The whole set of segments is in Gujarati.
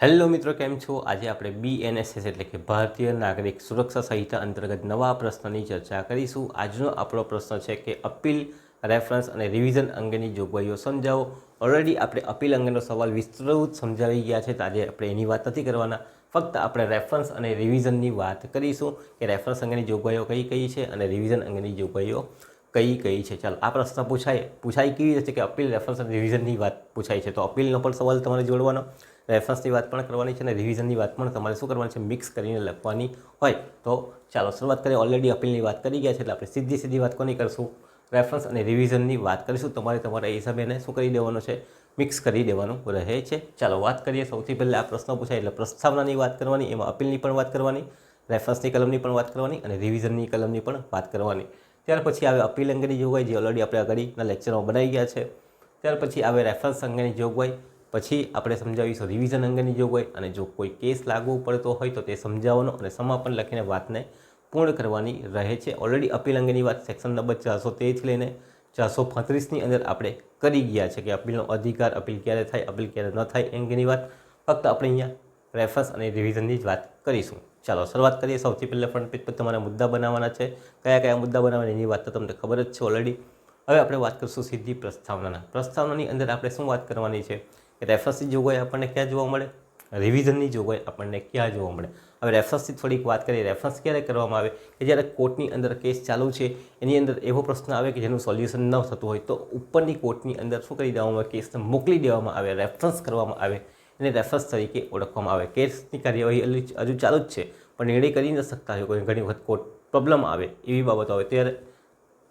હેલો મિત્રો, કેમ છો? આજે આપણે બીએનએસએસ એટલે કે ભારતીય નાગરિક સુરક્ષા સંહિતા અંતર્ગત નવા પ્રશ્નની ચર્ચા કરીશું. આજનો આપણો પ્રશ્ન છે કે અપીલ, રેફરન્સ અને રિવિઝન અંગેની જોગવાઈઓ સમજાવો. ઓલરેડી આપણે અપીલ અંગેનો સવાલ વિસ્તૃત સમજાવી ગયા છે, તો આજે આપણે એની વાત નથી કરવાના. ફક્ત આપણે રેફરન્સ અને રિવિઝનની વાત કરીશું કે રેફરન્સ અંગેની જોગવાઈઓ કઈ કઈ છે અને રિવિઝન અંગેની જોગવાઈઓ કઈ કઈ છે. ચાલો, આ પ્રશ્ન પૂછાય પૂછાય કેવી રીતે કે અપીલ, રેફરન્સ અને રિવિઝનની વાત પૂછાય છે? તો અપીલનો પણ સવાલ તમારે જોડવાનો. રેફરન્સની વાત પણ કરવાની છે અને રિવિઝનની વાત પણ તમારે શું કરવાની છે? મિક્સ કરીને લખવાની હોય. તો ચાલો, શરૂઆત કરીએ. ઓલરેડી અપીલની વાત કરી ગયા છે એટલે આપણે સીધી સીધી વાત કોની કરશું? રેફરન્સ અને રિવિઝનની વાત કરીશું. તમારે તમારા હિસાબે એને શું કરી દેવાનું છે? મિક્સ કરી દેવાનું રહે છે. ચાલો, વાત કરીએ. સૌથી પહેલાં આ પ્રશ્ન પૂછાય એટલે પ્રસ્તાવનાની વાત કરવાની, એમાં અપીલની પણ વાત કરવાની રેફરન્સની કલમની પણ વાત કરવાની અને રિવિઝનની કલમની પણ વાત કરવાની. ત્યાર પછી આવે અપીલ અંગેની જોગવાઈ, જે ઓલરેડી આપણે આગળના લેક્ચરમાં બનાવી ગયા છે. ત્યાર પછી આવે રેફરન્સ અંગેની જોગવાઈ. પછી આપણે સમજાવીશું રિવિઝન અંગેની જોગવાઈ અને જો કોઈ કેસ લાગુ પડતો હોય તો તે સમજાવવાનો અને સમાપન લખીને વાતને પૂર્ણ કરવાની રહે છે. ઓલરેડી અપીલ અંગેની વાત સેક્શન નંબર ચારસો તેરથી લઈને ચારસો પાંત્રીસની અંદર આપણે કરી ગયા છે કે અપીલનો અધિકાર અપીલ ક્યારે થાય અપીલ ક્યારે ન થાય અંગેની વાત. ફક્ત આપણે અહીંયા રેફરન્સ અને રિવિઝનની જ વાત કરીશું. ચાલો, શરૂઆત કરીએ. સૌથી પહેલાં ફ્રન્ટ પેજ પર તમારા મુદ્દા બનાવવાના છે. કયા કયા મુદ્દા બનાવવાના એની વાત તો તમને ખબર જ છે ઓલરેડી હવે આપણે વાત કરીશું સીધી પ્રસ્તાવનાના. પ્રસ્તાવનાની અંદર આપણે શું વાત કરવાની છે? રેફરન્સની જોગવાઈ આપણને ક્યાં જોવા મળે? રિવિઝનની જોગવાઈ આપણને ક્યાં જોવા મળે? હવે રેફરન્સથી થોડીક વાત કરીએ. રેફરન્સ ક્યારે કરવામાં આવે? કે જ્યારે કોર્ટની અંદર કેસ ચાલુ છે, એની અંદર એવો પ્રશ્ન આવે કે જેનું સોલ્યુશન ન થતું હોય, તો ઉપરની કોર્ટની અંદર શું કરી દેવામાં આવે? કેસને મોકલી દેવામાં આવે, રેફરન્સ કરવામાં આવે એને રેફરન્સ તરીકે ઓળખવામાં આવે. કેસની કાર્યવાહી હજુ ચાલુ જ છે, પણ નિર્ણય કરી ન શકતા હોય, કોઈ ઘણી વખત કોર્ટ પ્રોબ્લેમ આવે એવી બાબતો આવે. ત્યારે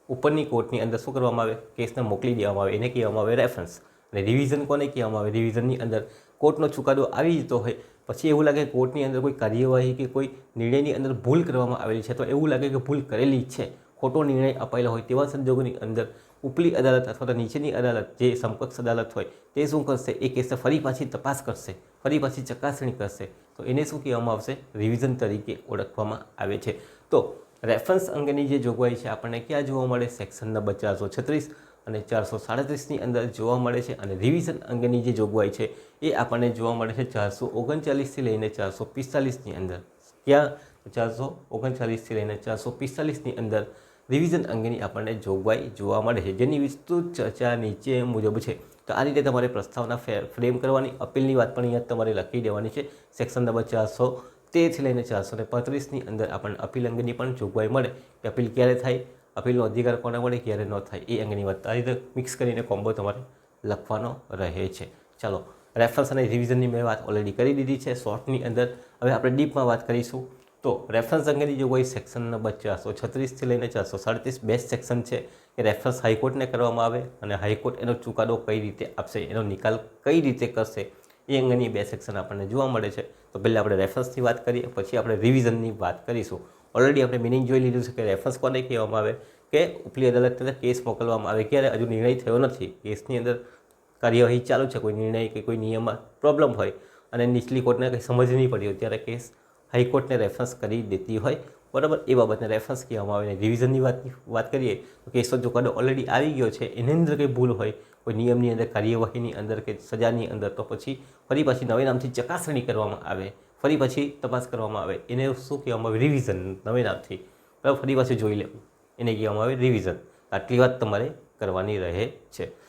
ઉપરની કોર્ટની અંદર શું કરવામાં આવે? કેસને મોકલી દેવામાં આવે, એને કહેવામાં આવે રેફરન્સ. અને રિવિઝન કોને કહેવામાં આવે? રિવિઝનની અંદર કોર્ટનો ચુકાદો આવી જતો હોય, પછી એવું લાગે કોર્ટની અંદર કોઈ કાર્યવાહી કે કોઈ નિર્ણયની અંદર ભૂલ કરવામાં આવેલી છે, તો એવું લાગે કે ભૂલ કરેલી છે. ખોટો નિર્ણય અપાયેલો હોય તેવા સંજોગોની અંદર ઉપલી અદાલત અથવા તો નીચેની અદાલત જે સમકક્ષ અદાલત હોય, તે શું કરશે? એ કેસને ફરી પાછી તપાસ કરશે, ફરી પાછી ચકાસણી કરશે. તો એને શું કહેવામાં આવશે? રિવિઝન તરીકે ઓળખવામાં આવે છે. તો રેફરન્સ અંગેની જે જોગવાઈ છે, આપણને ક્યાં જોવા મળે? સેક્શન નંબર ચારસો છત્રીસ અને ચારસો સાડત્રીસની અંદર જોવા મળે છે અને રિવિઝન અંગેની જે જોગવાઈ છે એ આપણને જોવા મળે છે ચારસો ઓગણચાલીસથી લઈને ચારસો પિસ્તાલીસની અંદર. ક્યાં? ચારસો ઓગણચાલીસથી લઈને ચારસો પિસ્તાલીસની અંદર રિવિઝન અંગેની આપણને જોગવાઈ જોવા મળે છે. જેની વિસ્તૃત ચર્ચા નીચે મુજબ છે. તો આ રીતે તમારે પ્રસ્તાવના ફ્રેમ કરવાની, અપીલની વાત પણ અહીંયા તમારે લખી દેવાની છે. સેક્શન નંબર ચારસો તેરથી લઈને ચારસો ને પાંત્રીસની અંદર આપણને અપીલ અંગેની પણ જોગવાઈ મળે. કે અપીલ ક્યારે થાય? અપીલનો અધિકાર કોના મળે ક્યારે ન થાય એ અંગેની વાત. આ રીતે મિક્સ કરીને કોમ્બો તમારે લખવાનો રહે છે. ચાલો રેફરન્સ અને રિવિઝનની મેં વાત ઓલરેડી કરી દીધી છે. શોર્ટની અંદર હવે આપણે ડીપમાં વાત કરીશું. તો રેફરન્સ અંગેની જોગવાઈ સેક્શન નંબર ચારસો છત્રીસથી લઈને ચારસો સાડત્રીસ બેસ્ટ સેક્શન છે કે રેફરન્સ હાઈકોર્ટને કરવામાં આવે અને હાઈકોર્ટ એનો ચુકાદો કઈ રીતે આપશે, એનો નિકાલ કઈ રીતે કરશે, એ અંગેની બે સેક્શન આપણને જોવા મળે છે. તો પહેલાં આપણે રેફરન્સની વાત કરીએ, પછી આપણે રિવિઝનની વાત કરીશું. ઓલરેડી આપણે મિનિંગ જોઈ લીધું છે કે રેફરન્સ કોને કહેવામાં આવે? કે ઉપલી અદાલતની કેસ મોકલવામાં આવે. ક્યારે? હજુ નિર્ણય થયો નથી. કેસની અંદર કાર્યવાહી ચાલુ છે. કોઈ નિર્ણય કે કોઈ નિયમમાં પ્રોબ્લેમ હોય. અને નીચલી કોર્ટને કંઈ સમજ નહીં પડી હોય. ત્યારે કેસ હાઈકોર્ટને રેફરન્સ કરી દેતી હોય. બરાબર? એ બાબતને રેફરન્સ કહેવામાં આવે. અને રિવિઝનની વાત વાત કરીએ, તો કેસનો ચુકાદો ઓલરેડી આવી ગયો છે. એની અંદર કંઈ ભૂલ હોય, કોઈ નિયમની અંદર, કાર્યવાહીની અંદર કે સજાની અંદર, તો પછી ફરી પાછી નવે નામથી ચકાસણી કરવામાં આવે. ફરી પછી તપાસ કરવામાં આવે. એને શું કહેવામાં આવે? રિવિઝન નવે નામથી. બરાબર? ફરી પાછી જોઈ લેવું. એને કહેવામાં આવે રિવિઝન આટલી વાત તમારે કરવાની રહે છે.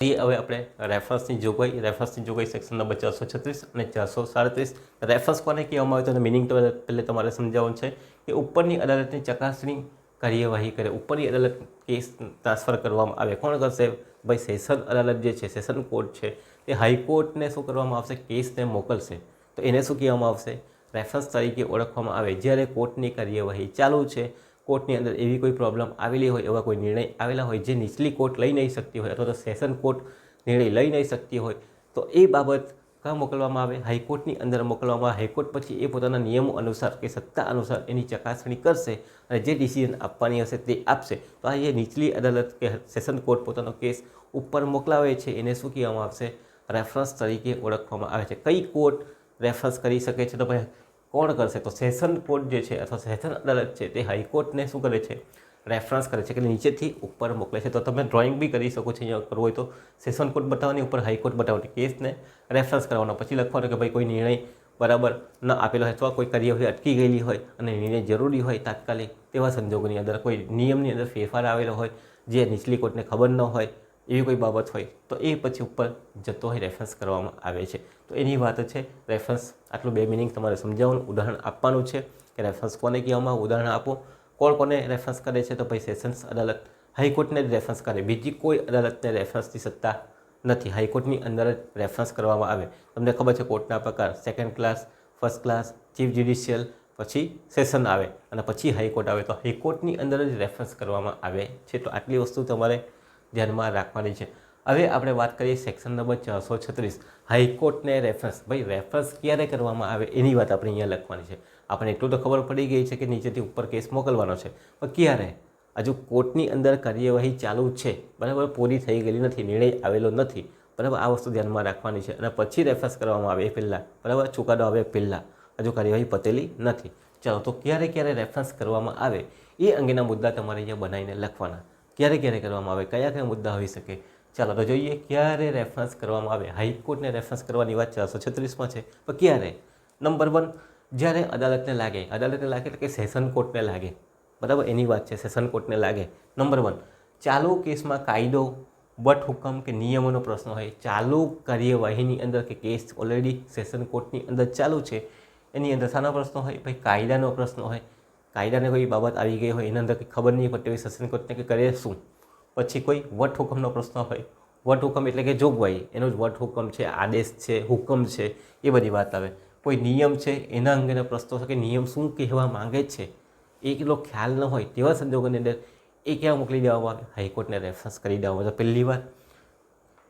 એ હવે આપણે રેફરન્સની જોગવાઈ રેફરન્સની જોગવાઈ સેક્શન નંબર ચારસો છત્રીસ અને ચારસો સાડત્રીસ. રેફરન્સ કોને કહેવામાં આવે? તો મિનિંગ તો પહેલે તમારે સમજાવવાનું છે કે ઉપરની અદાલતની ચકાસણી કાર્યવાહી કરે. ઉપરની અદાલત કેસ ટ્રાન્સફર કરવામાં આવે. કોણ કરશે? ભાઈ સેશન અદાલત જે છે, સેશન કોર્ટ છે. તે હાઈકોર્ટને શું કરવામાં આવશે? કેસને મોકલશે. તો એને શું કહેવામાં આવશે? રેફરન્સ તરીકે ઓળખવામાં આવે. જ્યારે કોર્ટની કાર્યવાહી ચાલુ છે, કોર્ટની અંદર એવી કોઈ પ્રોબ્લેમ આવેલી હોય એવા કોઈ નિર્ણય આવેલા હોય જે નીચલી કોર્ટ લઈ નહીં શકતી હોય અથવા તો સેશન કોર્ટ નિર્ણય લઈ નહીં શકતી હોય, તો એ બાબત ક્યાં મોકલવામાં આવે? હાઈકોર્ટની અંદર મોકલવામાં આવે. હાઈકોર્ટ પછી એ પોતાના નિયમો અનુસાર કે સત્તા અનુસાર એની ચકાસણી કરશે અને જે ડિસિઝન આપવાની હશે તે આપશે. તો આ જે નીચલી અદાલત કે સેશન કોર્ટ પોતાનો કેસ ઉપર મોકલાવે છે. એને શું કહેવામાં આવશે? રેફરન્સ તરીકે ઓળખવામાં આવે છે. કઈ કોર્ટ રેફરન્સ કરી શકે છે તો ભાઈ કોણ કરશે? તો સેશન કોર્ટ જે છે અથવા સેશન અદાલત છે તે હાઈકોર્ટને શું કરે છે? રેફરન્સ કરે છે કે નીચેથી ઉપર મોકલે છે. તો તમે ડ્રોઈંગ બી કરી શકો છો અહીંયા કરવું હોય તો. સેશન કોર્ટ બતાવવાની, ઉપર હાઈકોર્ટ બતાવવાની કેસને રેફરન્સ કરવાનો. પછી લખવાનો કે ભાઈ કોઈ નિર્ણય બરાબર ન આપેલો હોય અથવા કોઈ કાર્યવાહી અટકી ગયેલી હોય અને નિર્ણય જરૂરી હોય તાત્કાલિક તેવા સંજોગોની અંદર, કોઈ નિયમની અંદર ફેરફાર આવેલો હોય જે નીચલી કોર્ટને ખબર ન હોય એવી કોઈ બાબત હોય તો એ પછી ઉપર જતો હોય રેફરન્સ કરવામાં આવે છે. તો એની વાત છે રેફરન્સ આટલું બે મિનિંગ તમારે સમજાવવાનું. ઉદાહરણ આપવાનું છે કે રેફરન્સ કોને કહેવામાં ઉદાહરણ આપો. કોણ કોને રેફરન્સ કરે છે? તો ભાઈ સેશન્સ અદાલત. હાઈકોર્ટને જ રેફરન્સ કરે. બીજી કોઈ અદાલતને રેફરન્સની સત્તા નથી. હાઈકોર્ટની અંદર જ રેફરન્સ કરવામાં આવે. તમને ખબર છે કોર્ટના પ્રકાર. Second class first class chief judicial પછી સેશન આવે અને પછી હાઈકોર્ટ આવે. તો હાઈકોર્ટની અંદર જ રેફરન્સ કરવામાં આવે છે. તો આટલી વસ્તુ તમારે ધ્યાનમાં રાખવાની છે. હવે આપણે વાત કરીએ સેક્શન નંબર ચારસો છત્રીસ, હાઈકોર્ટને રેફરન્સ ભાઈ રેફરન્સ ક્યારે કરવામાં આવે એની વાત આપણે અહીંયા લખવાની છે. આપણે એટલું તો ખબર પડી ગઈ છે કે નીચેથી ઉપર કેસ મોકલવાનો છે. પણ ક્યારે? હજુ કોર્ટની અંદર કાર્યવાહી ચાલુ છે. બરાબર? પૂરી થઈ ગયેલી નથી, નિર્ણય આવેલો નથી. બરાબર? આ વસ્તુ ધ્યાનમાં રાખવાની છે. અને પછી રેફરન્સ કરવામાં આવે એ પહેલાં. બરાબર? ચુકાદો આવે પહેલાં. હજુ કાર્યવાહી પતેલી નથી. ચાલો, તો ક્યારે ક્યારે રેફરન્સ કરવામાં આવે એ અંગેના મુદ્દા તમારે અહીંયા બનાવીને લખવાના. ક્યારે ક્યારે કરવામાં આવે? કયા કયા મુદ્દા હોઈ શકે? ચાલો, તો જોઈએ ક્યારે રેફરન્સ કરવામાં આવે? હાઈકોર્ટને રેફરન્સ કરવાની વાત ચારસો છત્રીસમાં છે. પણ ક્યારે? નંબર વન જ્યારે અદાલતને લાગે અદાલતને લાગે એટલે કે સેશન કોર્ટને લાગે. બરાબર? એની વાત છે સેશન કોર્ટને લાગે. નંબર વન ચાલુ કેસમાં કાયદો વટ હુકમ કે નિયમોનો પ્રશ્ન હોય. ચાલુ કાર્યવાહીની અંદર કે કેસ ઓલરેડી સેશન કોર્ટની અંદર ચાલુ છે. એની અંદર શાનો પ્રશ્ન હોય? ભાઈ, કાયદાનો પ્રશ્ન હોય. કાયદાને કોઈ બાબત આવી ગઈ હોય, એના અંદર કંઈ ખબર નહીં પડતી હોય સસ્પેન્ડ કોર્ટને કે કરે શું? પછી કોઈ વટ હુકમનો પ્રશ્ન હોય. વટ હુકમ એટલે કે જોગવાઈ. એનો જ વટ હુકમ છે, આદેશ છે, હુકમ છે, એ બધી વાત આવે. કોઈ નિયમ છે, એના અંગેના પ્રશ્નો છે કે નિયમ શું કહેવા માંગે છે? એ કેટલો ખ્યાલ ન હોય તેવા સંજોગોની અંદર એ ક્યાં મોકલી દેવામાં આવે? હાઈકોર્ટને રેફરન્સ કરી દેવામાં આવે. પહેલી વાર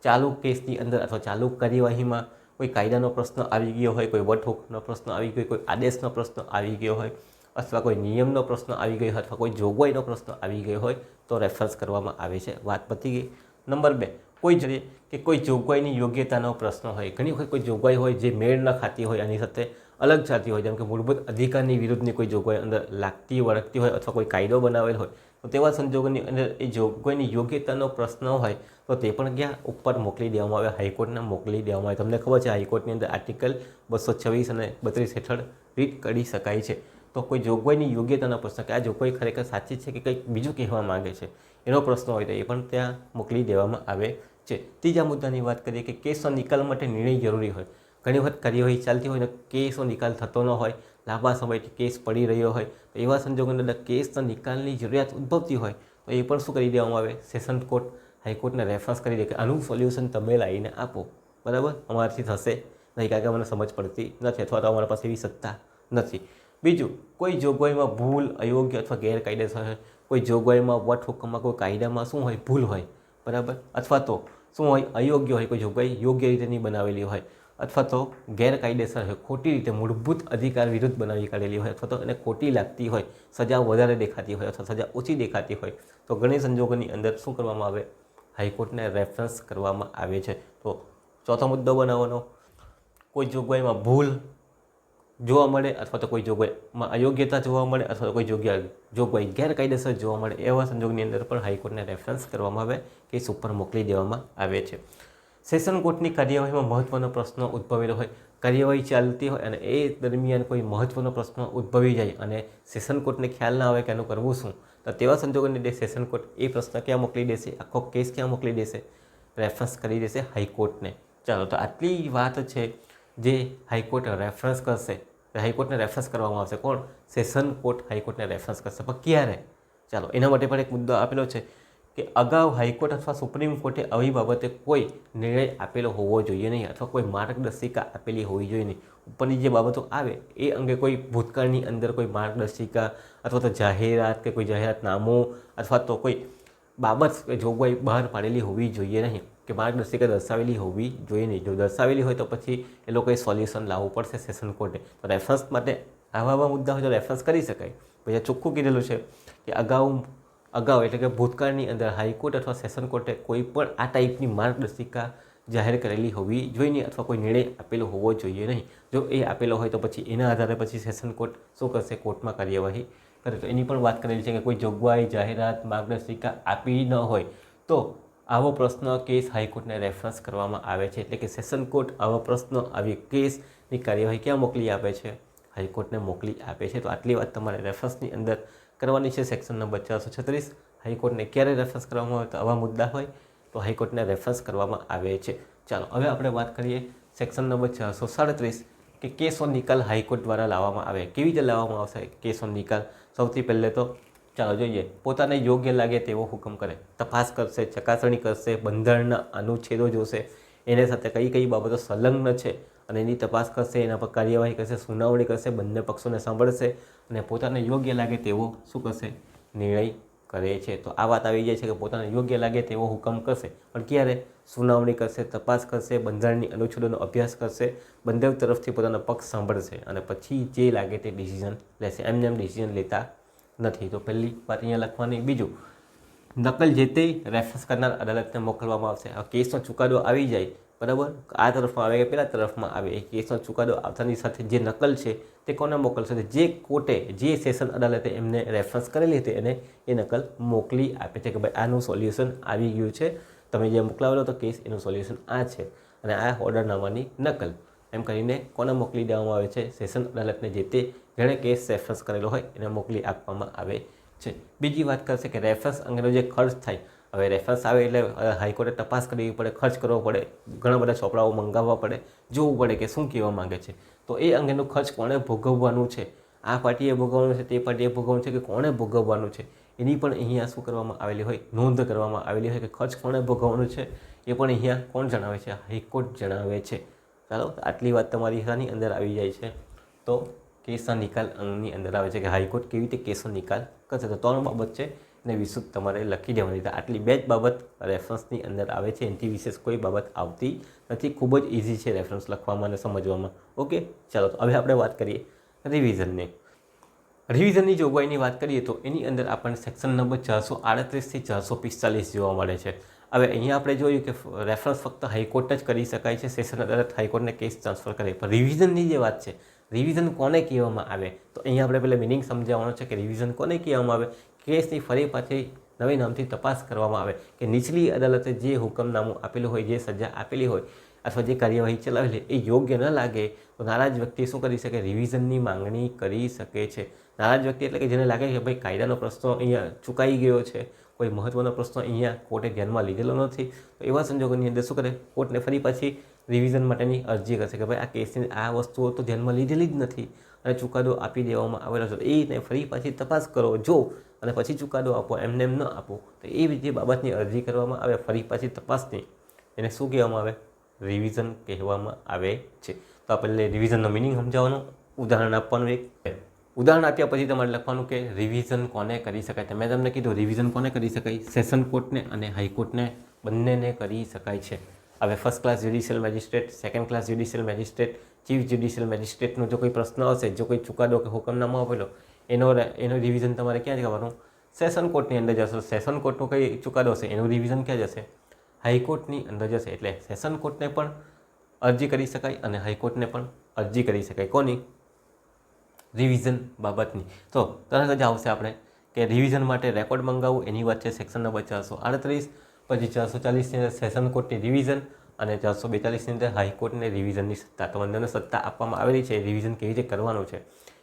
ચાલુ કેસની અંદર અથવા ચાલુ કાર્યવાહીમાં કોઈ કાયદાનો પ્રશ્ન આવી ગયો હોય, કોઈ વટહુકમનો પ્રશ્ન આવી ગયો કોઈ આદેશનો પ્રશ્ન આવી ગયો હોય અથવા કોઈ નિયમનો પ્રશ્ન આવી ગયો હોય અથવા કોઈ જોગવાઈનો પ્રશ્ન આવી ગયો હોય તો રેફરન્સ કરવામાં આવે છે. વાત પતી ગઈ. નંબર બે. કોઈ જગ્યાએ કે કોઈ જોગવાઈની યોગ્યતાનો પ્રશ્ન હોય, ઘણી વખત કોઈ જોગવાઈ હોય જે મેળ ન ખાતી હોય એની સાથે અલગ જાતી હોય, જેમ કે મૂળભૂત અધિકારની વિરુદ્ધની કોઈ જોગવાઈ અંદર લાગતી, વળગતી હોય અથવા કોઈ કાયદો બનાવેલ હોય, તો તેવા સંજોગોની અંદર એ જોગવાઈની યોગ્યતાનો પ્રશ્ન હોય તો તે પણ ક્યાં? ઉપર મોકલી દેવામાં આવે, હાઈકોર્ટને મોકલી દેવામાં આવે. તમને ખબર છે, હાઈકોર્ટની અંદર આર્ટિકલ બસો છવ્વીસ અને બત્રીસ હેઠળ રીટ કરી શકાય છે. તો કોઈ જોગવાઈની યોગ્યતાનો પ્રશ્ન કે આ જોગવાઈ ખરેખર સાચી છે કે કંઈક બીજું કહેવા માંગે છે? એનો પ્રશ્ન હોય તો એ પણ ત્યાં મોકલી દેવામાં આવે છે. ત્રીજા મુદ્દાની વાત કરીએ કે કેસનો નિકાલ માટે નિર્ણય જરૂરી હોય. ઘણી વખત કાર્યવાહી ચાલતી હોય ને કેસનો નિકાલ થતો ન હોય, લાંબા સમયથી કેસ પડી રહ્યો હોય, તો એવા સંજોગોની અંદર કેસના નિકાલની જરૂરિયાત ઉદ્ભવતી હોય, તો એ પણ શું કરી દેવામાં આવે? સેશન કોર્ટ, હાઈકોર્ટને રેફરન્સ કરી દે કે આનું સોલ્યુશન તમે લાવીને આપો. બરાબર? અમારાથી થશે. નહીં, કારણ કે મને સમજ પડતી નથી અથવા તો અમારા પાસે એવી સત્તા નથી. બીજું, કોઈ જોગવાઈમાં ભૂલ, અયોગ્ય અથવા ગેરકાયદેસર હોય, કોઈ જોગવાઈમાં વટહુકમમાં કોઈ કાયદામાં શું હોય, ભૂલ હોય, બરાબર? અથવા તો શું હોય, અયોગ્ય હોય, કોઈ જોગવાઈ યોગ્ય રીતે નહીં બનાવેલી હોય, અથવા તો ગેરકાયદેસર હોય, ખોટી રીતે મૂળભૂત અધિકાર વિરુદ્ધ બનાવી કાઢેલી હોય, અથવા તો એને ખોટી લાગતી હોય, સજા વધારે દેખાતી હોય, અથવા સજા ઓછી દેખાતી હોય, તો ઘણી સંજોગોની અંદર શું કરવામાં આવે? હાઈકોર્ટને રેફરન્સ કરવામાં આવે છે. તો ચોથો મુદ્દો બનાવવાનો, કોઈ જોગવાઈમાં ભૂલ જોવા મળે અથવા તો કોઈ જોગવાઈમાં અયોગ્યતા જોવા મળે અથવા તો કોઈ જોગ્ય જોગવાઈ ગેરકાયદેસર જોવા મળે એવા સંજોગની અંદર પણ હાઈકોર્ટને રેફરન્સ કરવામાં આવે કેસ ઉપર મોકલી દેવામાં આવે છે. સેશન કોર્ટની કાર્યવાહીમાં મહત્ત્વનો પ્રશ્ન ઉદ્ભવેલો હોય, કાર્યવાહી ચાલતી હોય અને એ દરમિયાન કોઈ મહત્ત્વનો પ્રશ્ન ઉદ્ભવી જાય અને સેશન કોર્ટને ખ્યાલ ના આવે કે એનું કરવું શું, તો તેવા સંજોગોની અંદર સેશન કોર્ટ એ પ્રશ્ન ક્યાં મોકલી દેશે, આખો કેસ ક્યાં મોકલી દેશે રેફરન્સ કરી દેશે હાઈકોર્ટને. ચાલો, તો આટલી વાત છે જે હાઈકોર્ટ રેફરન્સ કરશે હાઈકોર્ટને રેફરન્સ કરવામાં આવશે. કોણ? સેશન કોર્ટ હાઈકોર્ટને રેફરન્સ કરશે. પણ ક્યારે? ચાલો, એના માટે પણ એક મુદ્દો આપેલો છે કે અગાઉ હાઈકોર્ટ અથવા સુપ્રીમ કોર્ટે આવી બાબતે કોઈ નિર્ણય આપેલો હોવો જોઈએ નહીં અથવા કોઈ માર્ગદર્શિકા આપેલી હોવી જોઈએ નહીં. ઉપરની જે બાબતો આવે, એ અંગે કોઈ ભૂતકાળની અંદર કોઈ માર્ગદર્શિકા અથવા તો જાહેરાત કે કોઈ જાહેરાતનામું અથવા તો કોઈ બાબત જોગવાઈ બહાર પાડેલી હોવી જોઈએ નહીં. કે માર્ગદર્શિકા દર્શાવેલી હોવી જોઈએ નહીં. જો દર્શાવેલી હોય તો પછી એ લોકોએ સોલ્યુશન લાવવું પડશે સેશન કોર્ટે. તો રેફરન્સ માટે આવા આવા મુદ્દા હોય તો રેફરન્સ કરી શકાય. પછી ચોખ્ખું કીધેલું છે કે અગાઉ અગાઉ એટલે કે ભૂતકાળની અંદર હાઈકોર્ટ અથવા સેશન કોર્ટે કોઈ પણ આ ટાઈપની માર્ગદર્શિકા જાહેર કરેલી હોવી જોઈએ નહીં અથવા કોઈ નિર્ણય આપેલો હોવો જોઈએ નહીં. જો એ આપેલો હોય તો પછી એના આધારે પછી સેશન કોર્ટ શું કરશે? કોર્ટમાં કાર્યવાહી કરે. તો એની પણ વાત કરેલી છે કે કોઈ જોગવાઈ, જાહેરાત, માર્ગદર્શિકા આપી ન હોય તો આવો પ્રશ્ન કેસ હાઈકોર્ટને રેફરન્સ કરવામાં આવે છે એટલે કે સેશન કોર્ટ આવો પ્રશ્ન, આવી કેસની કાર્યવાહી ક્યાં મોકલી આપે છે? હાઈકોર્ટને મોકલી આપે છે. તો આટલી વાત તમારે રેફરન્સની અંદર કરવાની છે. સેક્શન નંબર ચારસો છત્રીસ. હાઈકોર્ટને ક્યારે રેફરન્સ કરવામાં આવે તો આવા મુદ્દા હોય તો હાઈકોર્ટને રેફરન્સ કરવામાં આવે છે. ચાલો, હવે આપણે વાત કરીએ સેક્શન નંબર ચારસો સાડત્રીસ કે કેસો નિકાલ હાઈકોર્ટ દ્વારા લાવવામાં આવે. કેવી રીતે લાવવામાં આવશે? કેસો નિકાલ સૌથી પહેલે તો ચાલો જોઈએ. પોતાને યોગ્ય લાગે તેવો હુકમ કરે. તપાસ કરશે, ચકાસણી કરશે બંધારણના અનુચ્છેદો જોશે. એને સાથે કઈ કઈ બાબતો સંલગ્ન છે અને એની તપાસ કરશે, એના પર કાર્યવાહી કરશે, સુનાવણી કરશે, બંને પક્ષોને સાંભળશે અને પોતાને યોગ્ય લાગે તેવો શું કરશે? નિર્ણય કરે છે. તો આ વાત આવી જાય છે કે પોતાને યોગ્ય લાગે તેવો હુકમ કરશે. પણ ક્યારે? સુનાવણી કરશે, તપાસ કરશે બંધારણની અનુચ્છેદોનો અભ્યાસ કરશે બંને તરફથી પોતાનો પક્ષ સાંભળશે અને પછી જે લાગે તે ડિસિઝન લેશે. એમને એમ ડિસિઝન લેતા નથી. તો પહેલી વાત અહીંયા લખવાની. બીજું, નકલ જે તે રેફરન્સ કરનાર અદાલતને મોકલવામાં આવશે. આ કેસનો ચુકાદો આવી જાય, બરાબર? આ તરફમાં આવે કે પેલા તરફમાં આવે? એ કેસનો ચુકાદો આવતાની સાથે જે નકલ છે તે કોને મોકલશે? જે કોર્ટે, જે સેશન અદાલતે એમને રેફરન્સ કરેલી હતી, એને એ નકલ મોકલી આપે છે કે ભાઈ આનું સોલ્યુશન આવી ગયું છે. તમે જે મોકલાવેલો તો કેસ, એનું સોલ્યુશન આ છે. અને આ ઓર્ડરનામાની નકલ. એમ કરીને કોને મોકલી દેવામાં આવે છે? સેશન અદાલતને જે તે જેણે કેસ રેફરન્સ કરેલો હોય એને મોકલી આપવામાં આવે છે. બીજી વાત કરશે કે રેફરન્સ અંગેનો જે ખર્ચ થાય, હવે રેફરન્સ આવે એટલે હાઈકોર્ટે તપાસ કરવી પડે, ખર્ચ કરવો પડે, ઘણા બધા ચોપડાઓ મંગાવવા પડે, જોવું પડે કે શું કહેવા માંગે છે. તો એ અંગેનો ખર્ચ કોણે ભોગવવાનું છે? આ પાર્ટીએ ભોગવવાનું છે, તે પાર્ટીએ ભોગવવાનું છે કે કોણે ભોગવવાનું છે? એની પણ અહીંયા શું કરવામાં આવેલી હોય? નોંધ કરવામાં આવેલી હોય કે ખર્ચ કોણે ભોગવવાનું છે? એ પણ અહીંયા કોણ જણાવે છે? હાઈકોર્ટ જણાવે છે. ચાલો, આટલી વાત તમારી શાની અંદર આવી જાય છે. તો કેસના નિકાલ અંગની અંદર આવે છે કે હાઈકોર્ટ કેવી રીતે કેસનો નિકાલ કરશે? તો ત્રણ બાબત છે ને વિશુદ્ધ તમારે લખી દેવાની તો આટલી બે જ બાબત રેફરન્સની અંદર આવે છે. એનાથી વિશેષ કોઈ બાબત આવતી નથી. ખૂબ જ ઇઝી છે રેફરન્સ લખવામાં અને સમજવામાં. ઓકે? ચાલો, તો હવે આપણે વાત કરીએ રિવિઝનની રિવિઝનની જોગવાઈની વાત કરીએ તો એની અંદર આપણને સેક્શન નંબર ચારસો આડત્રીસથી ચારસો પિસ્તાલીસ જોવા મળે છે. હવે અહીંયા આપણે જોયું કે રેફરન્સ ફક્ત હાઈકોર્ટ જ કરી શકાય છે. સેશન અદાલત હાઈકોર્ટને કેસ ટ્રાન્સફર કરે. પણ રિવિઝનની જે વાત છે રિવિઝન કોને કહેવામાં આવે? તો અહીંયા આપણે પહેલાં મિનિંગ સમજાવવાનો છે કે રિવિઝન કોને કહેવામાં આવે? કેસની ફરી પાછી નવી નામથી તપાસ કરવામાં આવે કે નીચલી અદાલતે જે હુકમનામું આપેલું હોય, જે સજા આપેલી હોય અથવા જે કાર્યવાહી ચલાવેલી એ યોગ્ય ન લાગે તો નારાજ વ્યક્તિ શું કરી શકે? રિવિઝનની માંગણી કરી શકે છે. નારાજ વ્યક્તિ એટલે કે જેને લાગે કે ભાઈ કાયદાનો પ્રશ્ન અહીંયા ચૂકાઈ ગયો છે, કોઈ મહત્ત્વનો પ્રશ્ન અહીંયા કોર્ટે ધ્યાનમાં લીધેલો નથી, તો એવા સંજોગોની અંદર શું કરે? કોર્ટને ફરી પાછી રિવિઝન માટેની અરજી કરશે કે ભાઈ આ કેસની આ વસ્તુઓ તો ધ્યાનમાં લીધેલી જ નથી. અને ચુકાદો આપી દેવામાં આવેલો છે. તો રીતે ફરી પાછી તપાસ કરો, જો, અને પછી ચુકાદો આપો, એમને એમ ન આપો, તો એ જે બાબતની અરજી કરવામાં આવે, ફરી પાછી તપાસની. એને શું કહેવામાં આવે? રિવિઝન કહેવામાં આવે છે. તો આપણે રિવિઝનનો મિનિંગ સમજાવવાનું. ઉદાહરણ આપવાનું એક. ઉદાહરણ આપ્યા પછી તમારે લખવાનું કે રિવિઝન કોને કરી શકાય? મેં તમને કીધું રિવિઝન કોને કરી શકાય? સેશન કોર્ટને અને હાઈકોર્ટને બંનેને કરી શકાય છે. હવે first class judicial magistrate second class judicial magistrate chief judicial મેજિસ્ટ્રેટનો જો કોઈ પ્રશ્ન હશે, જો કોઈ ચુકાદો કે હુકમનામો આપેલો, એનો એનો રિવિઝન તમારે ક્યાં જવાનું સેશન કોર્ટની અંદર જશો સેશન કોર્ટનો કઈ ચુકાદો હશે, એનું રિવિઝન ક્યાં જશે હાઈકોર્ટની અંદર જશે એટલે સેશન કોર્ટને પણ અરજી કરી શકાય અને હાઈકોર્ટને પણ અરજી કરી શકાય. કોની? રિવિઝન બાબતની. તો તરત જ આવશે આપણે કે રિવિઝન માટે રેકોર્ડ મંગાવવું એની વાત છે સેક્શન નંબર ચારસો આડત્રીસ. પછી ચારસો ચાલીસની અંદર સેશન કોર્ટની રિવિઝન અને ચારસો બેતાલીસની અંદર હાઈકોર્ટને રિવિઝનની સત્તા. તો બંનેને સત્તા આપવામાં આવેલી છે. રિવિઝન કેવી રીતે કરવાનું છે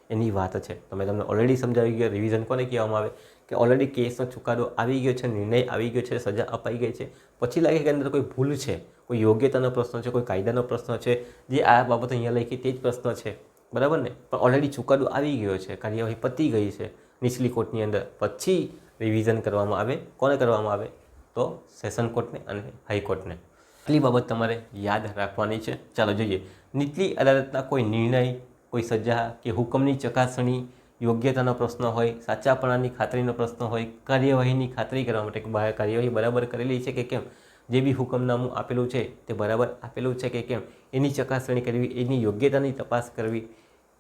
એની વાત છે. તો મેં તમને ઓલરેડી સમજાવી ગયો રિવિઝન કોને કહેવામાં આવે? કે ઓલરેડી કેસનો ચુકાદો આવી ગયો છે, નિર્ણય આવી ગયો છે, સજા અપાઈ ગઈ છે. પછી લાગે કે અંદર કોઈ ભૂલ છે, કોઈ યોગ્યતાનો પ્રશ્ન છે, કોઈ કાયદાનો પ્રશ્ન છે, જે આ બાબત અહીંયા લખી તે જ પ્રશ્ન છે. બરાબર ને? પણ ઓલરેડી ચુકાદો આવી ગયો છે, કાર્યવાહી પતી ગઈ છે નીચલી કોર્ટની અંદર. પછી રિવિઝન કરવામાં આવે, કોને કરવામાં આવે? તો સેશન કોર્ટને અને હાઈકોર્ટને આટલી બાબત તમારે યાદ રાખવાની છે. ચાલો જોઈએ. નીચલી અદાલતના કોઈ નિર્ણય, કોઈ સજા કે હુકમની ચકાસણી યોગ્યતાનો પ્રશ્ન હોય, સાચાપણાની ખાતરીનો પ્રશ્ન હોય, કાર્યવાહીની ખાતરી કરવા માટે કાર્યવાહી બરાબર કરેલી છે કે કેમ? જે બી હુકમનામું આપેલું છે તે બરાબર આપેલું છે કે કેમ? એની ચકાસણી કરવી, એની યોગ્યતાની તપાસ કરવી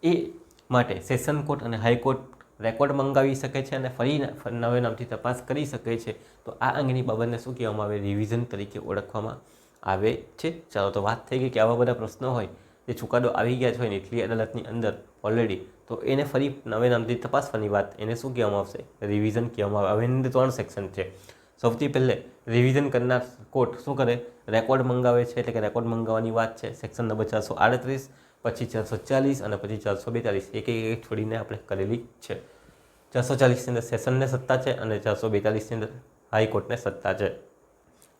એ માટે સેશન કોર્ટ અને હાઈકોર્ટ રેકોર્ડ મંગાવી શકે છે અને ફરી નવે નામથી તપાસ કરી શકે છે. તો આ અંગેની બાબતને શું કહેવામાં આવે? રિવિઝન તરીકે ઓળખવામાં આવે છે. ચાલો, તો વાત થઈ ગઈ કે આવા બધા પ્રશ્નો હોય, જે ચુકાદો આવી ગયા છે નીચલી અદાલતની અંદર ઓલરેડી તો એને ફરી નવે નામથી તપાસવાની વાત એને શું કહેવામાં આવશે? રિવિઝન કહેવામાં આવે. હવે અંદર ત્રણ સેક્શન છે. સૌથી પહેલે, રિવિઝન કરનાર કોર્ટ શું કરે? રેકોર્ડ મંગાવે છે, એટલે કે રેકોર્ડ મંગાવવાની વાત છે. સેક્શન નંબર ચારસો આડત્રીસ પછી ચારસો ચાલીસ અને પછી ચારસો બેતાલીસ એક એક એક છોડીને આપણે કરેલી છે. ચારસો ચાલીસની અંદર સેશનને સત્તા છે અને ચારસો બેતાલીસની અંદર હાઈકોર્ટને સત્તા છે.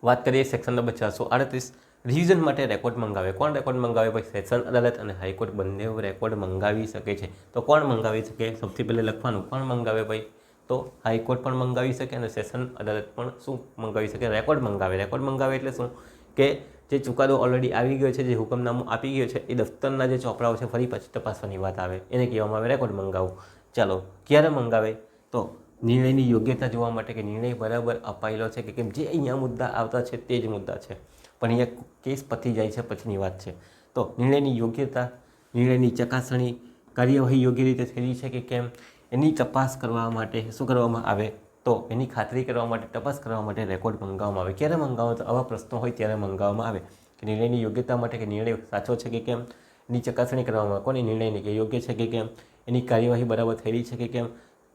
વાત કરીએ સેક્શન નંબર ચારસો આડત્રીસ. રિવિઝન માટે રેકોર્ડ મંગાવે. કોણ રેકોર્ડ મંગાવે? ભાઈ, સેશન અદાલત અને હાઈકોર્ટ બંને રેકોર્ડ મંગાવી શકે છે. તો કોણ મંગાવી શકે? સૌથી પહેલાં લખવાનું. કોણ મંગાવે ભાઈ? તો હાઈકોર્ટ પણ મંગાવી શકે અને સેશન અદાલત પણ શું મંગાવી શકે? રેકોર્ડ મંગાવે. રેકોર્ડ મંગાવે એટલે શું? કે જે ચુકાદો ઓલરેડી આવી ગયો છે, જે હુકમનામું આપી ગયો છે, એ દફતરના જે ચોપડાઓ છે, ફરી પાછી તપાસવાની વાત આવે. એને કહેવામાં આવે રેકોર્ડ મંગાવું. ચાલો, ક્યારે મંગાવે? તો નિર્ણયની યોગ્યતા જોવા માટે કે નિર્ણય બરાબર અપાયેલો છે કે કેમ? જે અહીંયા મુદ્દા આવતા છે, તે જ મુદ્દા છે. પણ અહીંયા કેસ પતી જાય છે, પછીની વાત છે. તો નિર્ણયની યોગ્યતા, નિર્ણયની ચકાસણી, કાર્યવાહી યોગ્ય રીતે થયેલી છે કે કેમ? એની તપાસ કરવા માટે શું કરવામાં આવે? તો એની ખાતરી કરવા માટે, તપાસ કરવા માટે રેકોર્ડ મંગાવવામાં આવે. ક્યારે મંગાવો? તો આવા પ્રશ્નો હોય ત્યારે મંગાવવામાં આવે. કે નિર્ણયની યોગ્યતા માટે કે નિર્ણય સાચો છે કે કેમ? એની ચકાસણી કરવામાં આવે. કોની નિર્ણયની કે યોગ્ય છે કે કેમ? એની કાર્યવાહી બરાબર થયેલી છે કે કેમ?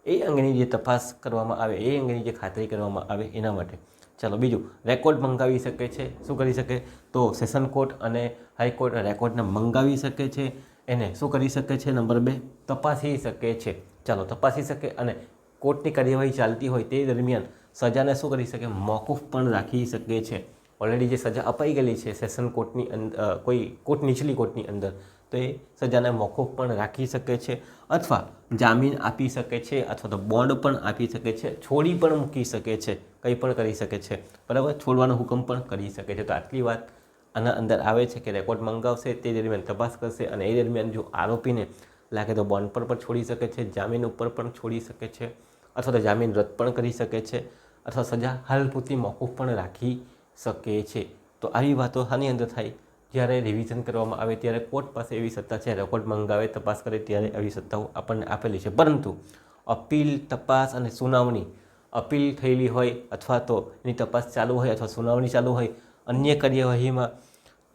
એ અંગેની જે તપાસ કરવામાં આવે, એ અંગેની જે ખાતરી કરવામાં આવે એના માટે. ચાલો, બીજું. રેકોર્ડ મંગાવી શકે છે. શું કરી શકે? તો સેશન કોર્ટ અને હાઈકોર્ટ રેકોર્ડને મંગાવી શકે છે. એને શું કરી શકે છે? નંબર બે. તપાસી શકે છે. ચાલો, તપાસી શકે અને કોર્ટની કાર્યવાહી ચાલતી હોય તે દરમિયાન સજાને શું કરી શકે? મોકૂફ પણ રાખી શકે છે. ઓલરેડી જે સજા અપાઈ ગયેલી છે સેશન કોર્ટની અંદર કોઈ કોર્ટ, નીચલી કોર્ટની અંદર, તો એ સજાને મોકૂફ પણ રાખી શકે છે અથવા જામીન આપી શકે છે અથવા તો બોન્ડ પણ આપી શકે છે, છોડી પણ મૂકી શકે છે, કંઈ પણ કરી શકે છે. બરાબર? છોડવાનો હુકમ પણ કરી શકે છે. તો આટલી વાત આના અંદર આવે છે કે રેકોર્ડ મંગાવશે, તે દરમિયાન તપાસ કરશે અને એ દરમિયાન જો આરોપીને લાગે તો બોન્ડ પર પણ છોડી શકે છે, જામીન ઉપર પણ છોડી શકે છે. અથવા તો જામીન રદ પણ કરી શકે છે અથવા સજા હાલ પૂરતી મોકૂફ પણ રાખી શકે છે. તો આવી વાતો આની અંદર થાય જ્યારે રિવિઝન કરવામાં આવે ત્યારે કોર્ટ પાસે એવી સત્તા છે રેકોર્ડ મંગાવે, તપાસ કરે ત્યારે આવી સત્તાઓ આપણને આપેલી છે. પરંતુ અપીલ, તપાસ અને સુનાવણી અપીલ થયેલી હોય અથવા તો એની તપાસ ચાલુ હોય અથવા સુનાવણી ચાલુ હોય, અન્ય કાર્યવાહીમાં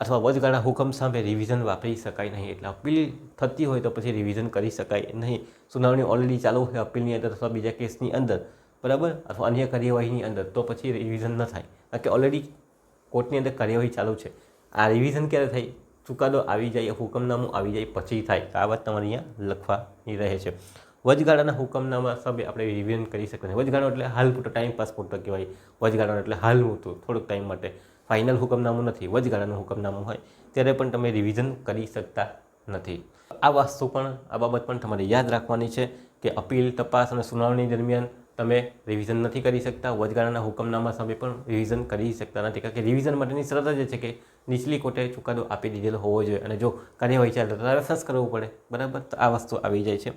અથવા વચગાળા હુકમ સામે રિવિઝન વાપરી શકાય નહીં. એટલે અપીલ થતી હોય તો પછી રિવિઝન કરી શકાય નહીં. સુનાવણી ઓલરેડી ચાલુ હોય અપીલની અંદર અથવા બીજા કેસની અંદર. બરાબર? અથવા અન્ય કાર્યવાહીની અંદર તો પછી રિવિઝન ન થાય. કારણ કે ઓલરેડી કોર્ટની અંદર કાર્યવાહી ચાલુ છે. આ રિવિઝન ક્યારે થાય? ચુકાદો આવી જાય, હુકમનામું આવી જાય, પછી થાય. તો આ વાત તમારે અહીંયા લખવાની રહે છે. વચગાળાના હુકમનામા સભે આપણે રિવિઝન કરી શકીએ વચગાળો એટલે હાલ પૂરતો ટાઈમ પાસ પૂરતો કહેવાય. વચગાળો એટલે હાલ પૂરતું, થોડુંક ટાઈમ માટે. ફાઇનલ હુકમનામું નથી, વચગાળાનું હુકમનામું હોય, ત્યારે પણ તમે રિવિઝન કરી શકતા નથી. આ વસ્તુ પણ, આ બાબત પણ તમારે યાદ રાખવાની છે કે અપીલ, તપાસ અને સુનાવણી દરમિયાન તમે રિવિઝન નથી કરી શકતા, વચગાળાના હુકમનામા સામે પણ રિવિઝન કરી શકતા નથી. કારણ કે રિવિઝન માટેની શરત જ છે કે નીચલી કોર્ટે ચુકાદો આપી દીધેલો હોવો જોઈએ અને જો કાર્યવાહી ચાલે તો રેફરન્સ કરવું પડે. બરાબર? તો આ વસ્તુ આવી જાય છે.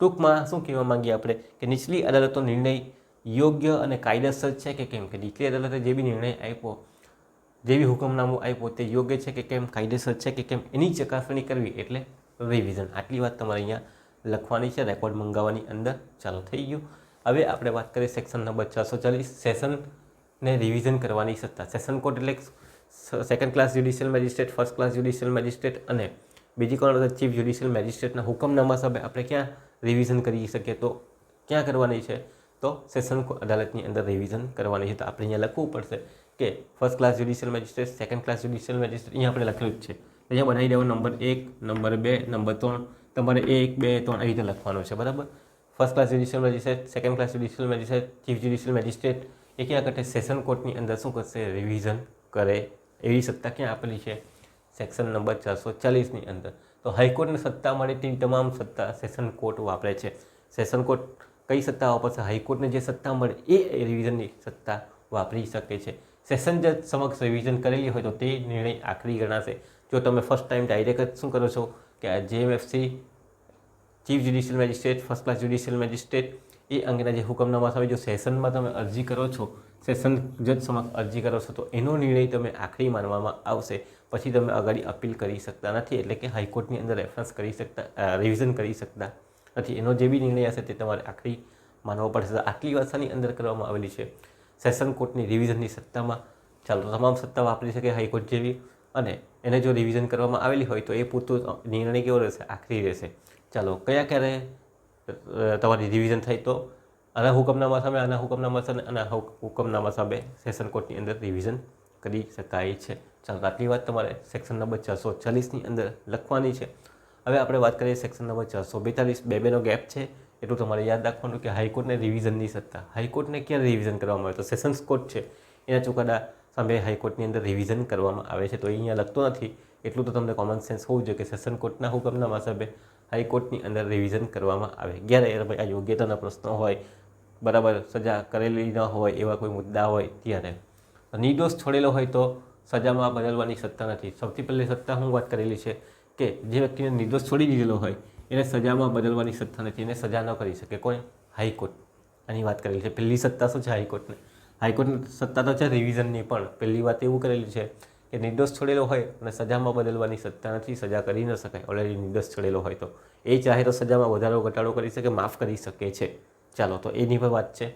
ટૂંકમાં શું કહેવા માંગીએ આપણે? કે નીચલી અદાલતનો નિર્ણય યોગ્ય અને કાયદેસર છે કે કેમ? કે નીચલી અદાલતે જે બી નિર્ણય આપ્યો બી હુકમનામું આવી તે યોગ્ય છે કે કેમ કાયદેસર છે કે કેમ એની ચકાસણી કરવી એટલે રિવિઝન આટલી વાત તમારે અહીંયા લખવાની છે રેકોર્ડ મંગાવવાની અંદર ચાલો થઈ ગયું. હવે આપણે વાત કરીએ સેક્શન નંબર ચારસો ચાલીસ સેશનને રિવિઝન કરવાની સત્તા. સેશન કોર્ટ એટલે second class judicial magistrate first class judicial magistrate અને બીજી કોણ ચીફ જ્યુડિશિયલ મેજિસ્ટ્રેટના હુકમનામા સામે આપણે ક્યાં રિવિઝન કરી શકીએ? તો ક્યાં કરવાની છે? તો સેશન અદાલતની અંદર રિવિઝન કરવાની છે. તો આપણે અહીંયા લખવું પડશે. કે first class judicial magistrate second class judicial magistrate અહીંયા આપણે લખેલું જ છે. અહીંયા બનાવી દેવાનું નંબર એક નંબર બે નંબર ત્રણ. તમારે એક, બે, ત્રણ આવી રીતે લખવાનું છે, બરાબર? First class judicial magistrate second class judicial magistrate chief judicial magistrate એ ક્યાં કરશે સેશન કોર્ટની અંદર શું કરશે? રિવિઝન કરે એવી સત્તા ક્યાં આપેલી છે? સેક્શન નંબર ચારસો ચાલીસની અંદર. તો હાઈકોર્ટને સત્તા મળે તેવી તમામ સત્તા સેશન કોર્ટ વાપરે છે. સેશન કોર્ટ કઈ સત્તા વાપરશે? હાઈકોર્ટને જે સત્તા મળે એ રિવિઝનની સત્તા વાપરી શકે છે. સેશન જજ સમક્ષ રિવિઝન કરેલી હોય તો તે નિર્ણય આખરી ગણાશે. જો તમે ફર્સ્ટ ટાઈમ ડાયરેક્ટ શું કરો છો કે આ JMFC chief judicial magistrate first class judicial magistrate એ અંગેના જે હુકમનામા સામે જો સેશનમાં તમે અરજી કરો છો સેશન જજ સમક્ષ અરજી કરો છો, તો એનો નિર્ણય તમે આખરી માનવામાં આવશે. પછી તમે આગળ અપીલ કરી શકતા નથી, એટલે કે હાઈકોર્ટની અંદર રેફરન્સ કરી શકતા રિવિઝન કરી શકતા નથી. એનો જે બી નિર્ણય હશે તે તમારે આખરી માનવો પડશે. આટલી ભાષાની અંદર કરવામાં આવેલી છે. સેશન કોર્ટની રિવિઝનની સત્તામાં ચાલો તમામ સત્તા વાપરી શકે હાઈકોર્ટ જેવી અને એને જો રિવિઝન કરવામાં આવેલી હોય તો એ પૂરતો નિર્ણય કેવો રહેશે? આખરી રહેશે. ચાલો, કયા ક્યારે તમારી રિવિઝન થાય તો? આના હુકમનામા સામે, આના હુકમનામા સામે, આના હુક- હુકમનામા સામે સેશન કોર્ટની અંદર રિવિઝન કરી શકાય છે. ચાલો, આટલી વાત તમારે સેક્શન નંબર ચારસો ચાલીસની અંદર લખવાની છે. હવે આપણે વાત કરીએ સેક્શન નંબર ચારસો બેતાલીસ. બે બેનો ગેપ છે. એટલું તમારે યાદ રાખવાનું કે હાઈકોર્ટને રિવિઝનની સત્તા. હાઈકોર્ટને ક્યારે રિવિઝન કરવામાં આવે? તો સેશન્સ કોર્ટ છે. એના ચુકાદા સામે હાઈકોર્ટની અંદર રિવિઝન કરવામાં આવે છે. તો એ અહીંયા લખતું નથી. એટલું તો તમને કોમન સેન્સ હોવું જોઈએ કે સેશન કોર્ટના હુકમના સામે હાઈકોર્ટની અંદર રિવિઝન કરવામાં આવે. જ્યારે આ યોગ્યતાના પ્રશ્નો હોય, બરાબર સજા કરેલી ન હોય, એવા કોઈ મુદ્દા હોય ત્યારે. નિર્દોષ છોડેલો હોય તો સજામાં બદલવાની સત્તા નથી. સૌથી પહેલી સત્તા હું વાત કરેલી છે કે જે વ્યક્તિને નિર્દોષ છોડી દીધેલો હોય એને સજામાં બદલવાની સત્તા નથી, એને સજા ન કરી શકે કોઈ હાઈકોર્ટ. આની વાત કરેલી છે, પહેલી સત્તા શું છે હાઈકોર્ટને? હાઈકોર્ટની સત્તા તો છે રિવિઝનની પણ. પહેલી વાત એવું કરેલી છે કે નિર્દોષ છોડેલો હોય અને સજામાં બદલવાની સત્તા નથી, સજા કરી ન શકાય. ઓલરેડી નિર્દોષ છોડેલો હોય તો. એ ચાહે તો સજામાં વધારો ઘટાડો કરી શકે, માફ કરી શકે છે. ચાલો, તો એની પણ વાત છે.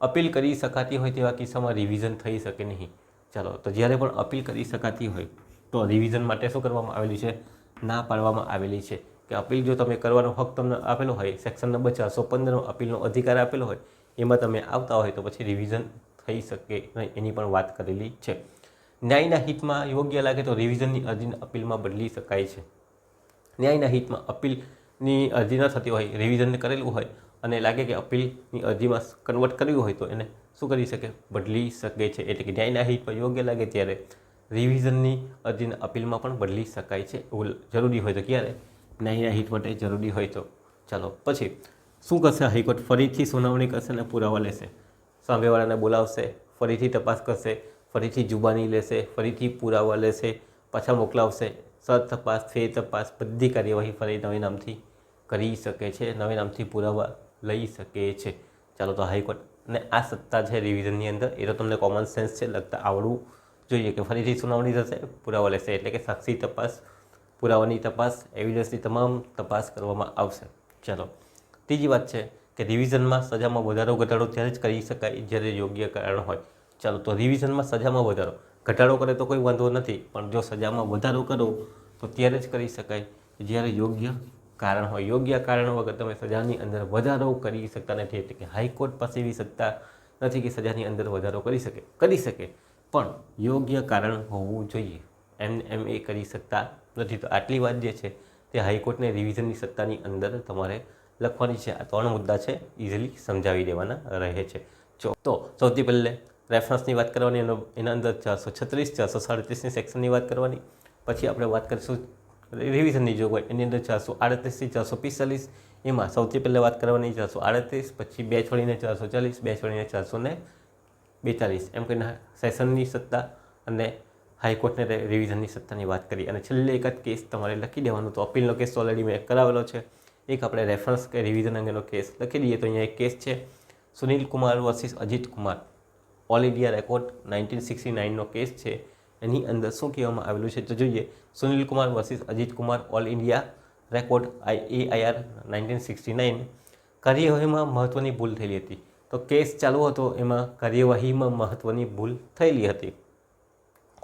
અપીલ કરી શકાતી હોય તેવા કિસ્સામાં રિવિઝન થઈ શકે નહીં. ચાલો, તો જ્યારે પણ અપીલ કરી શકાતી હોય, તો રિવિઝન માટે શું કરવામાં આવેલી છે? ના પાડવામાં આવેલી છે. કે અપીલ જો તમે કરવાનો હક તમને આપેલો હોય સેક્શન નંબર ચારસો પંદરનો અપીલનો અધિકાર આપેલો હોય, એમાં તમે આવતા હોય તો પછી રિવિઝન થઈ શકે નહીં, એની પણ વાત કરેલી છે. ન્યાયના હિતમાં યોગ્ય લાગે તો રિવિઝનની અરજીને અપીલમાં બદલી શકાય છે. ન્યાયના હિતમાં અપીલની અરજી ન થતી હોય રિવિઝન કરેલું હોય અને લાગે કે અપીલની અરજીમાં કન્વર્ટ કર્યું હોય તો એને શું કરી શકે? બદલી શકે છે. એટલે કે ન્યાયના હિતમાં યોગ્ય લાગે ત્યારે રિવિઝનની અરજીને અપીલમાં પણ બદલી શકાય છે. એવું જરૂરી હોય તો ક્યારે? ન્યાયના હિત માટે જરૂરી હોય તો. ચાલો, પછી શું કરશે હાઈકોર્ટ? ફરીથી સુનાવણી કરશે અને પુરાવા લેશે. સામેવાળાને બોલાવશે, ફરીથી તપાસ કરશે, ફરીથી જુબાની લેશે, ફરીથી પુરાવા લેશે, પાછા મોકલાવશે. સર, તપાસ ફેર તપાસ, બધી કાર્યવાહી ફરી નવી નામથી કરી શકે છે, નવી નામથી પુરાવા લઈ શકે છે. ચાલો, તો હાઈકોર્ટ અને આ સત્તા છે રિવિઝનની અંદર. એ તો તમને કોમન સેન્સ છે, લગતા આવડવું જોઈએ કે ફરીથી સુનાવણી થશે, પુરાવા લેશે. એટલે કે સાક્ષી તપાસ પુરાવાની તપાસ એવિડન્સની તમામ તપાસ કરવામાં આવશે. ચાલો, ત્રીજી વાત છે કે રિવિઝનમાં સજામાં વધારો, ઘટાડો ત્યારે જ કરી શકાય જ્યારે યોગ્ય કારણ હોય. ચાલો, તો રિવિઝનમાં સજામાં વધારો. ઘટાડો કરે તો કોઈ વાંધો નથી, પણ જો સજામાં વધારો કરો, તો ત્યારે જ કરી શકાય જ્યારે યોગ્ય કારણ હોય. યોગ્ય કારણ વગર તમે સજાની અંદર વધારો કરી શકતા નથી. એટલે કે હાઈકોર્ટ પાસે એવી સત્તા નથી કે સજાની અંદર વધારો કરી શકે. કરી શકે, પણ યોગ્ય કારણ હોવું જોઈએ. એમ એમ એ કરી શકતા નથી. તો આટલી વાત જે છે તે હાઈકોર્ટને રિવિઝનની સત્તાની અંદર તમારે લખવાની છે. આ ત્રણ મુદ્દા છે ઇઝીલી સમજાવી દેવાના રહે છે. તો સૌથી પહેલે રેફરન્સની વાત કરવાની, એનો એના અંદર ચારસો છત્રીસ, ચારસો સાડત્રીસની સેક્શનની વાત કરવાની. પછી આપણે વાત કરીશું રિવિઝનની. જોગવાઈ એની અંદર ચારસો આડત્રીસથી ચારસો પિસ્તાલીસ, એમાં સૌથી પહેલાં વાત કરવાની ચારસો આડત્રીસ, પછી બે છોડીને ચારસો ચાલીસ, બે છોડીને ચારસો ને બેતાલીસ. એમ કરીને સેશનની સત્તા અને હાઈકોર્ટને રિવિઝનની સત્તાની વાત કરી. અને છેલ્લે એક જ કેસ તમારે લખી દેવાનો. તો અપીલનો કેસ ઓલરેડી મેં કરાવેલો છે. એક આપણે રેફરન્સ કે રિવિઝન અંગેનો કેસ લખી દઈએ તો અહીંયા એક કેસ છે. Sunil Kumar versus Ajit Kumar. All India record nineteen sixty નાઇનનો case છે. એની અંદર શું કહેવામાં આવેલું છે તો જોઈએ. Sunil Kumar versus Ajit Kumar all India record I A I R nineteen sixty nine કાર્યવાહીમાં મહત્ત્વની ભૂલ થયેલી હતી. તો કેસ ચાલુ હતો, એમાં કાર્યવાહીમાં મહત્ત્વની ભૂલ થયેલી હતી.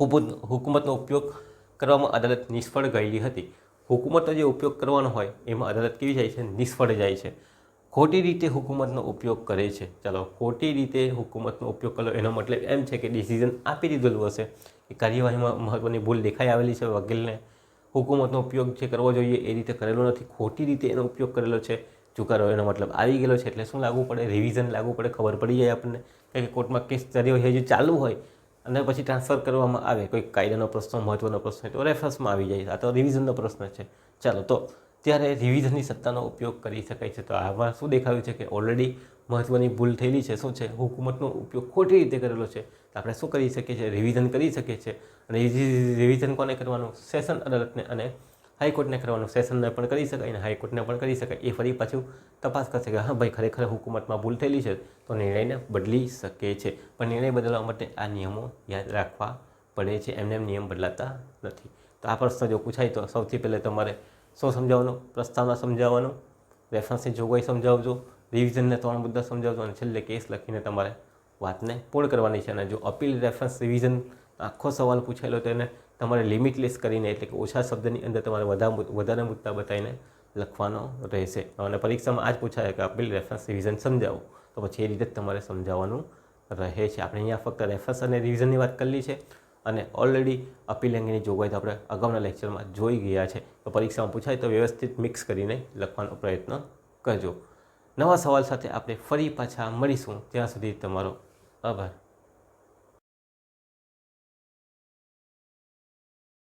હુકુમત હુકુમતનો ઉપયોગ કરવામાં અદાલત નિષ્ફળ ગયેલી હતી. હુકુમતનો જે ઉપયોગ કરવાનો હોય, એમાં અદાલત કેવી જાય છે? નિષ્ફળ જાય છે. ખોટી રીતે હુકુમતનો ઉપયોગ કરે છે. ચાલો, ખોટી રીતે હુકુમતનો ઉપયોગ કરો એનો મતલબ એમ છે કે ડિસિઝન આપી દીધેલું હશે. કે કાર્યવાહીમાં મહત્ત્વની ભૂલ દેખાઈ આવેલી છે વકીલને. હુકુમતનો ઉપયોગ જે કરવો જોઈએ એ રીતે કરેલો નથી. ખોટી રીતે એનો ઉપયોગ કરેલો છે ચુકારો એનો મતલબ આવી ગયેલો છે. એટલે શું લાગવું પડે? રિવિઝન લાગવું પડે? ખબર પડી જાય આપણને. કે કોર્ટમાં કેસ કાર્યવાહી હજુ ચાલુ હોય. અને પછી ટ્રાન્સફર કરવામાં આવે, કોઈ કાયદાનો પ્રશ્ન મહત્ત્વનો પ્રશ્ન હોય તો રેફરન્સમાં આવી જાય આ તો રિવિઝનનો પ્રશ્ન છે. ચાલો, તો ત્યારે રિવિઝનની સત્તાનો ઉપયોગ કરી શકાય છે. તો આમાં શું દેખાયું છે કે ઓલરેડી મહત્ત્વની ભૂલ થયેલી છે. શું છે? હુકુમતનો ઉપયોગ ખોટી રીતે કરેલો છે. તો આપણે શું કરી શકીએ છીએ? રિવિઝન કરી શકીએ છીએ. અને રિવિઝન કોને કરવાનું? સેશન અદાલતને અને હાઈકોર્ટને કરવાનું સેશનને પણ કરી શકાય અને હાઈકોર્ટને પણ કરી શકાય. એ ફરી પાછું તપાસ કરશે કે હા, ભાઈ, ખરેખર હુકુમતમાં ભૂલ થયેલી છે તો નિર્ણયને બદલી શકે છે. પણ નિર્ણય બદલવા માટે આ નિયમો યાદ રાખવા પડે છે. એમને એમ નિયમ બદલાતા નથી. તો આ પ્રશ્ન જો પૂછાય તો સૌથી પહેલાં તમારે શું સમજાવવાનું? પ્રસ્તાવના સમજાવવાનું? રેફરન્સની જોગવાઈ સમજાવજો? રિવિઝનને ત્રણ મુદ્દા સમજાવજો? અને છેલ્લે કેસ લખીને તમારે વાતને પૂર્ણ કરવાની છે. અને જો અપીલ રેફરન્સ રિવિઝન આખો સવાલ પૂછાયેલો તો એને તમારે લિમિટલેસ કરીને, એટલે કે ઓછા શબ્દની અંદર તમારે વધારે વધારે મુદ્દા બતાવીને લખવાનો રહેશે. અને પરીક્ષામાં આ જ પૂછાય કે અપીલ રેફરન્સ રિવિઝન સમજાવો. તો પછી એ રીતે જ તમારે સમજાવવાનું રહે છે. આપણે અહીંયા ફક્ત રેફરન્સ અને રિવિઝનની વાત કરેલી છે. અને ઓલરેડી અપીલ અંગેની જોગવાઈ તો આપણે અગાઉના લેક્ચરમાં જોઈ ગયા છે. તો પરીક્ષામાં પૂછાય તો વ્યવસ્થિત મિક્સ કરીને લખવાનો પ્રયત્ન કરજો. નવા સવાલ સાથે આપણે ફરી પાછા મળીશું. ત્યાં સુધી તમારો આભાર.